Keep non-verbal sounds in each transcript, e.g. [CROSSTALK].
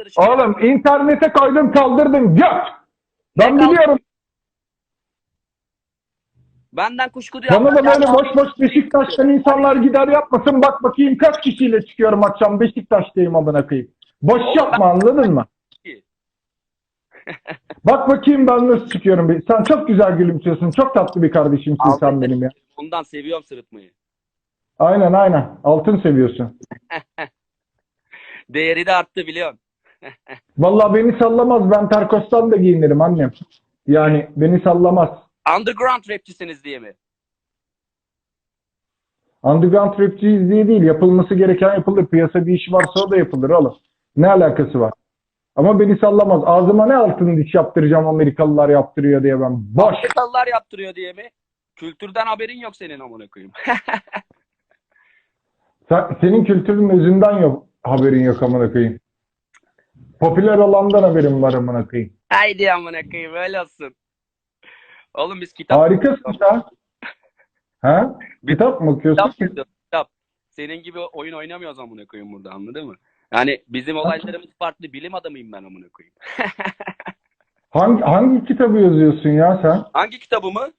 karışık. Oğlum internete koydun kaldırdın göt. Ben Ne biliyorum. Benden kuşku duyan. Bana da böyle boş boş Beşiktaş'tan insanlar gider yapmasın. Bak bakayım kaç kişiyle çıkıyorum akşam Beşiktaş'tayım amına koyayım. Boş yapma anladın mı? [LAUGHS] Bak bakayım ben nasıl çıkıyorum. Sen çok güzel gülümsüyorsun. Çok tatlı bir kardeşimsin sen benim ya. Ondan seviyorum sırıtmayı. Aynen aynen. Altın seviyorsun. [LAUGHS] Değeri de arttı biliyorsun. Vallahi beni sallamaz. Ben terkostan da giyinirim annem. Yani beni sallamaz. Underground rapçisiniz diye mi? Underground rapçiyiz diye değil. Yapılması gereken yapılır. Piyasa bir iş varsa o da yapılır oğlum. Ne alakası var? Ama beni sallamaz. Ağzıma ne altın diş yaptıracağım Amerikalılar yaptırıyor diye ben. Boş. Amerikalılar yaptırıyor diye mi? Kültürden haberin yok senin amına koyayım. [LAUGHS] Sen, senin kültürün özünden yok. Haberin yok amına koyayım. Popüler olandan haberim var amına koyayım. Haydi amına koyayım öyle olsun. Oğlum biz kitap Harikasın sen. Ha? [LAUGHS] Kitap mı okuyorsun? kitap kitap. Senin gibi oyun oynamıyoruz amına koyayım burada anladın mı? Yani bizim olaylarımız farklı. Bilim adamıyım ben amına koyayım. [LAUGHS] Hangi, hangi kitabı yazıyorsun ya sen? Hangi kitabımı?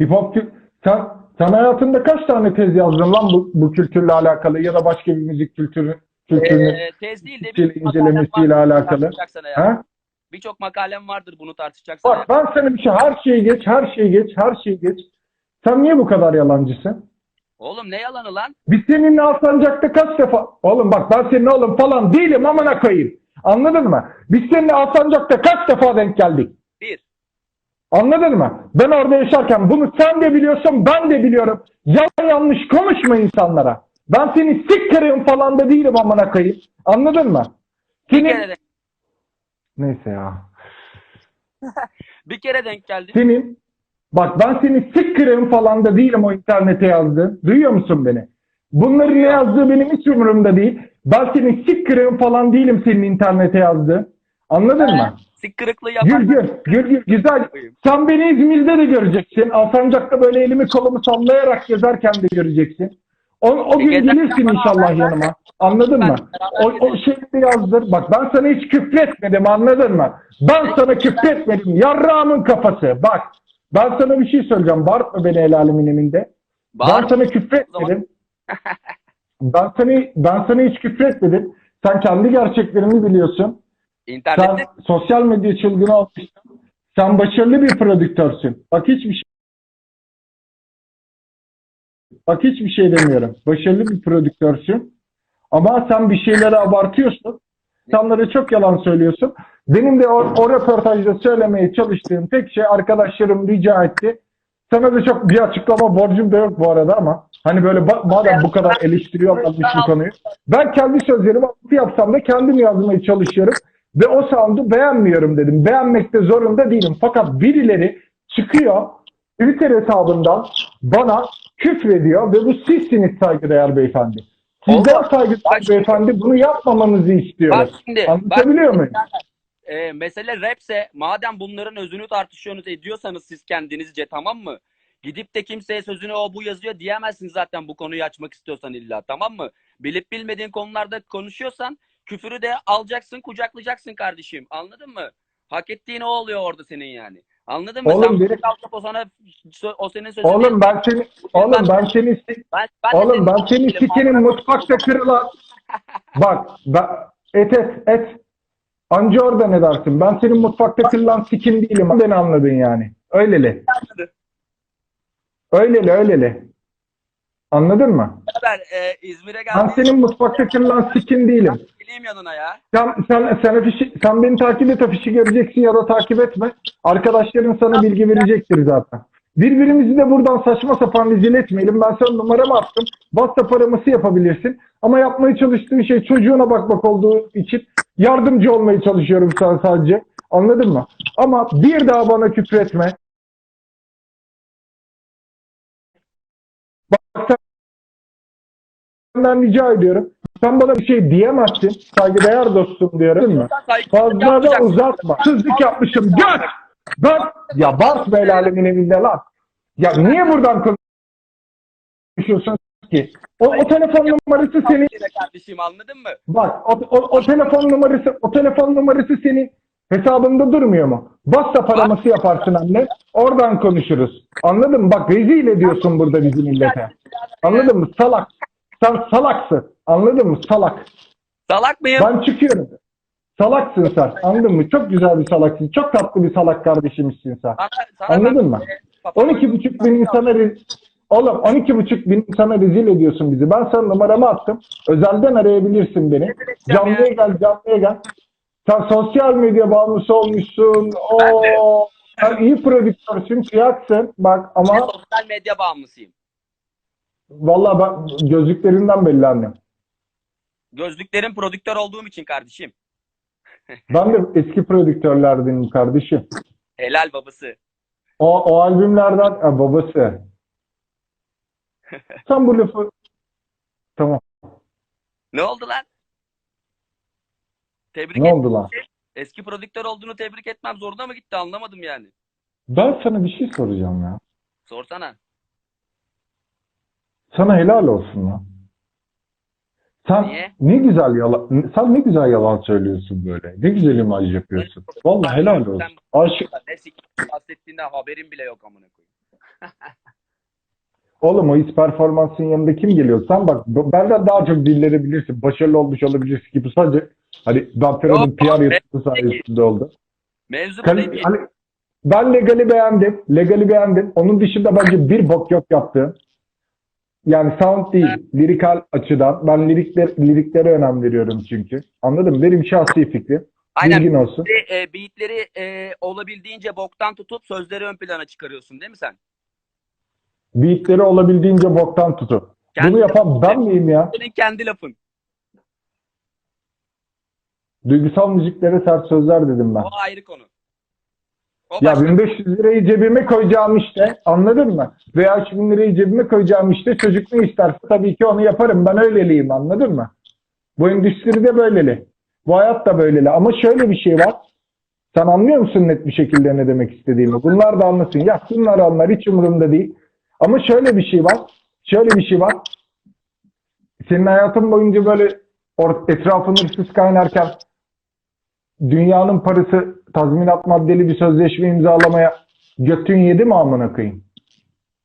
Hip hop sen, sen hayatında kaç tane tez yazdın lan bu, bu kültürle alakalı ya da başka bir müzik kültürü kültürünün Ee, tez değil de makalem incelemesiyle alakalı. ha? Birçok makalem vardır bunu tartışacaksan. Bak ben sana bir şey her şeyi geç, her şeyi geç, her şeyi geç. Sen niye bu kadar yalancısın? Oğlum ne yalanı lan? Biz seninle Alsancak'ta kaç defa... Oğlum bak ben senin oğlum falan değilim amına koyayım. Anladın mı? Biz seninle Alsancak'ta kaç defa denk geldik? Bir. Anladın mı? Ben orada yaşarken bunu sen de biliyorsun, ben de biliyorum. Yalan yanlış konuşma insanlara. Ben seni siktirim falan da değilim amına koyayım. Anladın mı? Bir Senin... kere, de- Neyse ya. [LAUGHS] bir kere denk geldi. Senin... Bak ben seni siktirim falan da değilim o internete yazdığın. Duyuyor musun beni? Bunları ne yazdığı benim hiç umurumda değil. Ben seni siktirim falan değilim senin internete yazdığın. Anladın mı? [LAUGHS] Sik kırıklığı Gül yapan. gül, gül gül, güzel. Sen beni İzmir'de de göreceksin. Alsancak'ta böyle elimi kolumu sallayarak gezerken de göreceksin. O, o gün gelirsin inşallah yanıma. Anladın mı? O, o şekli yazdır. Bak ben sana hiç küfretmedim anladın mı? Ben sana küfretmedim. Yarrağımın kafası. Bak ben sana bir şey söyleyeceğim. Bağırtma beni el alemin eminde. Ben sana küfretmedim. [LAUGHS] ben sana, ben sana hiç küfretmedim. Sen kendi gerçeklerini biliyorsun. Sen İnternette sosyal medya çılgını olmuşsun. Sen başarılı bir prodüktörsün. Bak hiçbir şey Bak hiçbir şey demiyorum. Başarılı bir prodüktörsün. Ama sen bir şeyleri abartıyorsun. İnsanlara çok yalan söylüyorsun. Benim de o, o röportajda söylemeye çalıştığım tek şey arkadaşlarım rica etti. Sana da çok bir açıklama borcum da yok bu arada ama hani böyle madem bu kadar eleştiriyorlar bu konuyu. Ben kendi sözlerimi yapsam da kendim yazmaya çalışıyorum. Ve o sound'u beğenmiyorum dedim. Beğenmekte zorunda değilim. Fakat birileri çıkıyor Twitter hesabından bana küfrediyor ve bu sizsiniz saygıdeğer beyefendi. Sizden Oğlum, saygıdeğer bak beyefendi bunu yapmamanızı istiyorum. bak şimdi. Anlatabiliyor bak, muyum? e, mesele rapse madem bunların özünü tartışıyorsunuz ediyorsanız siz kendinizce tamam mı? Gidip de kimseye sözünü o bu yazıyor diyemezsiniz zaten bu konuyu açmak istiyorsan illa tamam mı? Bilip bilmediğin konularda konuşuyorsan küfürü de alacaksın kucaklayacaksın kardeşim anladın mı? Hak ettiğin o oluyor orada senin yani. Anladın mı? Oğlum Sen benim- kalkıp o sana o senin sözünü Oğlum ben seni oğlum ben seni sik- ben, ben oğlum ben seni sikinin mutfakta kırılan [LAUGHS] bak ben, et et et anca orada ne dersin? Ben senin mutfakta kırılan sikin değilim. Beni anladın yani. Öyleli. Öyleli öyleli. Anladın mı? Beraber e, İzmir'e Ben geldim. senin mutfakta kırılan sikin değilim. Geleyim yanına ya. Sen, sen, sen, afişi, sen beni takip et afişi göreceksin ya da takip etme. Arkadaşların sana bilgi verecektir zaten. Birbirimizi de buradan saçma sapan rezil etmeyelim. Ben sana numaramı attım. WhatsApp araması yapabilirsin. Ama yapmaya çalıştığın şey çocuğuna bakmak olduğu için yardımcı olmaya çalışıyorum sana sadece. Anladın mı? Ama bir daha bana küfür etme. Senden rica ediyorum. Sen bana bir şey diyemezsin. Saygıdeğer dostum diyorum. Saygısızlık Fazla da uzatma. Sızlık yapmışım. Göt! Ben ya Bart be alemin evinde lan. Ya niye buradan konuşuyorsun? ki. O, o telefon numarası senin. Kardeşim anladın mı? Bak o, o, o telefon numarası o telefon numarası senin hesabında durmuyor mu? WhatsApp araması yaparsın anne. Oradan konuşuruz. Anladın mı? Bak rezil ediyorsun burada bizi millete. Anladın mı? Salak. Sen salaksın. Anladın mı? Salak. Salak mıyım? Ben çıkıyorum. Salaksın sen. Anladın mı? Çok güzel bir salaksın. Çok tatlı bir salak kardeşimizsin sen. Sana, sana Anladın ben- mı? Kafamı- 12,5 bin insana Oğlum 12,5 bin insana rezil ediyorsun bizi. Ben sana numaramı attım. Özelden arayabilirsin beni. Canlıya gel, canlıya gel. Sen sosyal medya bağımlısı olmuşsun. Ben. Oo, sen iyi prodüktörsün, kıyaksın. Bak Ben ama sosyal medya bağımlısıyım. Vallahi ben gözlüklerinden belli annem. Gözlüklerin prodüktör olduğum için kardeşim. [LAUGHS] Ben de eski prodüktörlerdenim kardeşim. Helal babası. O, o albümlerden ha, babası. [LAUGHS] Sen bu lafı tamam. Ne oldu lan? Tebrik Ne oldu lan? Eski prodüktör olduğunu tebrik etmem zoruna mı gitti anlamadım yani. Ben sana bir şey soracağım ya. Sorsana. Sana helal olsun lan. Sen Niye? ne güzel yalan, sen ne güzel yalan söylüyorsun böyle. Ne güzel imaj yapıyorsun. Vallahi helal olsun. Aşık. Ne siktir bahsettiğinden haberin bile yok amına koyayım. [LAUGHS] Oğlum o his performansın yanında kim geliyor? Sen bak benden daha çok dilleri bilirsin. Başarılı olmuş olabilirsin ki bu sadece hani ben Yok, PR yapısı sayesinde oldu. Mevzu Kal- hani ben legali beğendim. Legali beğendim. Onun dışında bence bir bok yok yaptı. Yani sound değil, lirikal açıdan. Ben lirikler, liriklere önem veriyorum çünkü. Anladın mı? Benim şahsi fikrim. Aynen. Bilgin olsun. E, beatleri e, olabildiğince boktan tutup sözleri ön plana çıkarıyorsun değil mi sen? Beatleri olabildiğince boktan tutu. Kendi Bunu yapan ben miyim ya? Senin kendi lafın. Duygusal müziklere sert sözler dedim ben. O ayrı konu. O Ya başka- 1500 lirayı cebime koyacağım işte. Anladın mı? Veya 3000 lirayı cebime koyacağım işte. Çocuk ne isterse tabii ki onu yaparım. Ben öyleliyim anladın mı? Bu endüstride böyleli. Bu hayat da böyleli. Ama şöyle bir şey var. Sen anlıyor musun net bir şekilde ne demek istediğimi? Bunlar da anlasın. Ya bunlar anlar hiç umurumda değil. Ama şöyle bir şey var. Şöyle bir şey var. Senin hayatın boyunca böyle etrafın hırsız kaynarken dünyanın parası tazminat maddeli bir sözleşme imzalamaya götün yedi mi amına koyayım?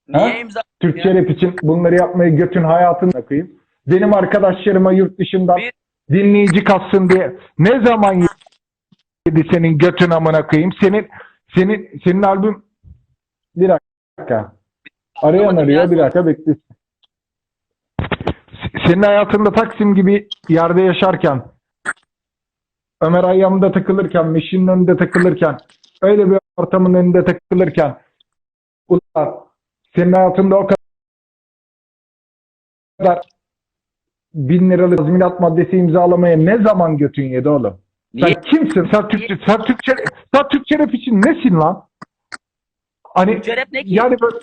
Niye Ha? imza? Türkçe rap için bunları yapmaya götün hayatını koyayım. Benim arkadaşlarıma yurt dışından Bir- dinleyici katsın diye ne zaman yedi senin götün amına koyayım? Senin senin senin albüm bir dakika. Arayan Anlamadım arıyor ya. bir dakika beklesin. Senin hayatında Taksim gibi yerde yaşarken Ömer Hayyam'da takılırken, Meşin'in önünde takılırken, öyle bir ortamın önünde takılırken ulan senin hayatında o kadar bin liralık tazminat maddesi imzalamaya ne zaman götün yedi oğlum? Niye? Sen kimsin? Sen Türkçe, sen Türkçe, sen Türkçe rap için nesin lan? Hani Türkçe rap ne ki? yani böyle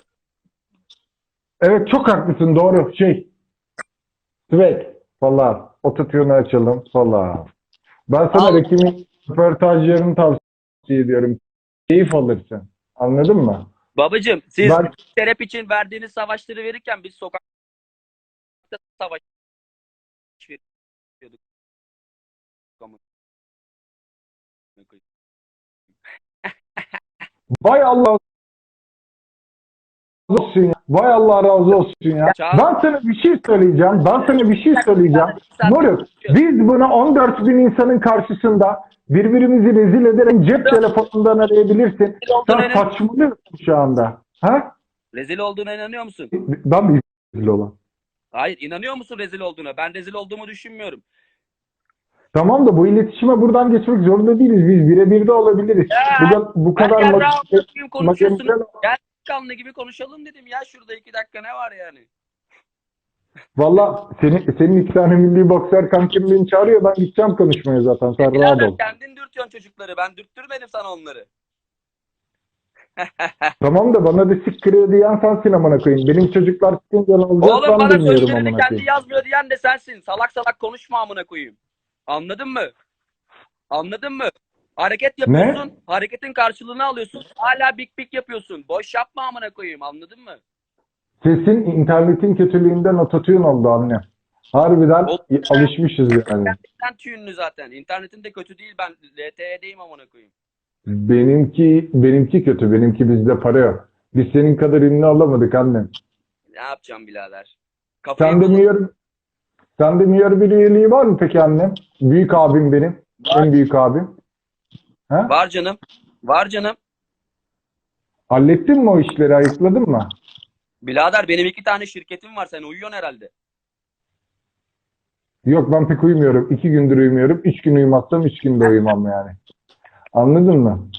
Evet çok haklısın doğru şey. Swag falan. Ototune'u açalım falan. Ben sana Al. Rekim'in röportajlarını tavsiye ediyorum. Keyif alırsın. Anladın mı? Babacım siz Ben Türkçe rap için verdiğiniz savaşları verirken biz sokakta savaş veriyorduk. Vay Allah olsun ya. Vay Allah razı olsun ya. Ben sana bir şey söyleyeceğim. Ben sana bir şey söyleyeceğim. Moruk biz bunu 14 bin insanın karşısında birbirimizi rezil ederek cep telefonundan arayabilirsin. Sen saçmalıyorsun şu anda. Ha? rezil olduğuna inanıyor musun? Ben mi rezil olan? Hayır inanıyor musun rezil olduğuna? Ben rezil olduğumu düşünmüyorum. Tamam da bu iletişime buradan geçmek zorunda değiliz. Biz birebir de olabiliriz. Ya, bu, bu kadar makinel- Gel kanlı gibi konuşalım dedim ya şurada iki dakika ne var yani? Valla senin, senin iki tane milli boksör kankim beni çağırıyor. Ben gideceğim konuşmaya zaten. Sen rahat ol. kendin dürtüyorsun çocukları ben dürttürmedim sana onları. [LAUGHS] Tamam da bana da sikkire diyen sensin amına koyayım. Benim çocuklar sıkınca ne olacak Oğlum bana sözlerini kendi koyayım. yazmıyor diyen de sensin. Salak salak konuşma amına koyayım. Anladın mı? Anladın mı? Hareket yapıyorsun, hareketin karşılığını alıyorsun. Hala bik bik yapıyorsun. Boş yapma amına koyayım. Anladın mı? Sesin internetin kötülüğünden ototune oldu anne. Harbiden O- alışmışız yani. Sen tüyünlü zaten. İnternetin de kötü değil ben LTE'deyim amına koyayım. Benimki benimki kötü. Benimki bizde para yok. Biz senin kadar ünlü olamadık annem. Ne yapacağım birader? Kafayı Sende buldum. Miyor Sende Miyor bir üyeliği var mı peki annem? Büyük abim benim. Var. En büyük abim. Ha? Var canım. Var canım. Hallettin mi o işleri? Ayıkladın mı? Birader benim iki tane şirketim var. Sen uyuyorsun herhalde. Yok ben pek uyumuyorum. İki gündür uyumuyorum. Üç gün uyumazsam üç günde uyumam yani. Anladın mı?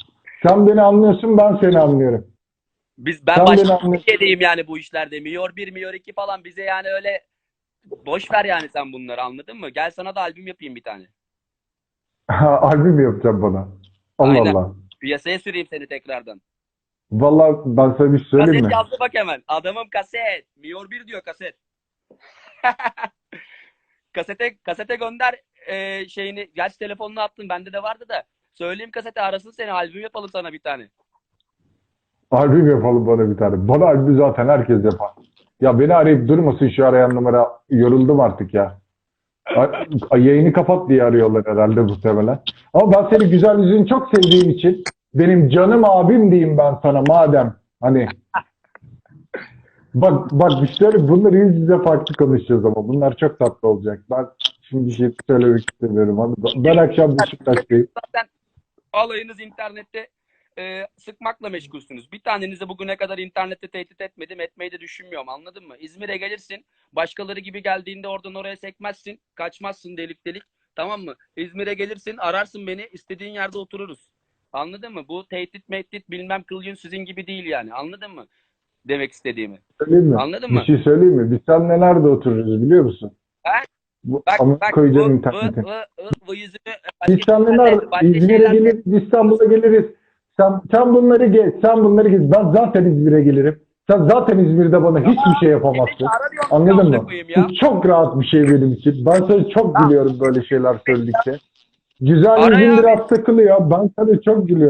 Sen beni anlıyorsun ben seni anlıyorum. Biz ben Sen beni başka bir anlıyorsun. şeydeyim yani bu işlerde. Miyor 1, Miyor 2 falan bize yani öyle boş ver yani sen bunları anladın mı? Gel sana da albüm yapayım bir tane. [LAUGHS] Albüm yapacağım bana. Allah Aynen. Allah. Piyasaya süreyim seni tekrardan. Vallahi ben sana bir şey söyleyeyim Kaset mi? yazdı bak hemen. Adamım kaset. Miyor 1 diyor kaset. [LAUGHS] kasete kasete gönder e, şeyini. Gerçi telefonunu attın. Bende de vardı da. Söyleyeyim kasete arasın seni. Albüm yapalım sana bir tane. Albüm yapalım bana bir tane. Bana albüm zaten herkes yapar. Ya beni arayıp durmasın şu arayan numara. Yoruldum artık ya. Yayını kapat diye arıyorlar herhalde muhtemelen. Ama ben seni güzel yüzünü çok sevdiğim için benim canım abim diyeyim ben sana madem. Hani bak bak işte bunları yüz yüze farklı konuşacağız ama bunlar çok tatlı olacak. Ben şimdi bir şey söylemek istemiyorum. Hani ben akşam Beşiktaş'tayım. Zaten alayınız internette e, sıkmakla meşgulsünüz. Bir tanenizi bugüne kadar internette tehdit etmedim. Etmeyi de düşünmüyorum. Anladın mı? İzmir'e gelirsin. Başkaları gibi geldiğinde oradan oraya sekmezsin. Kaçmazsın delik delik. Tamam mı? İzmir'e gelirsin. Ararsın beni. istediğin yerde otururuz. Anladın mı? Bu tehdit mehdit bilmem kılyun sizin gibi değil yani. Anladın mı? Demek istediğimi. Söyleyeyim mi? Anladın mı? Bir şey söyleyeyim mi? Biz seninle nerede otururuz biliyor musun? Ha? Bu, Bak ama bak bu, koyacağım bu, internete. bu, bu, bu yüzümü Biz seninle nerede? İzmir'e geliriz, İstanbul'a geliriz. Sen, sen bunları geç, sen bunları geç. Ben zaten İzmir'e gelirim. Sen zaten İzmir'de bana hiçbir şey yapamazsın. Anladın mı? ya. Bu çok rahat bir şey benim için. Ben sana çok gülüyorum böyle şeyler söyledikçe. Güzel yüzün ya. biraz takılıyor. Ben sana çok gülüyorum.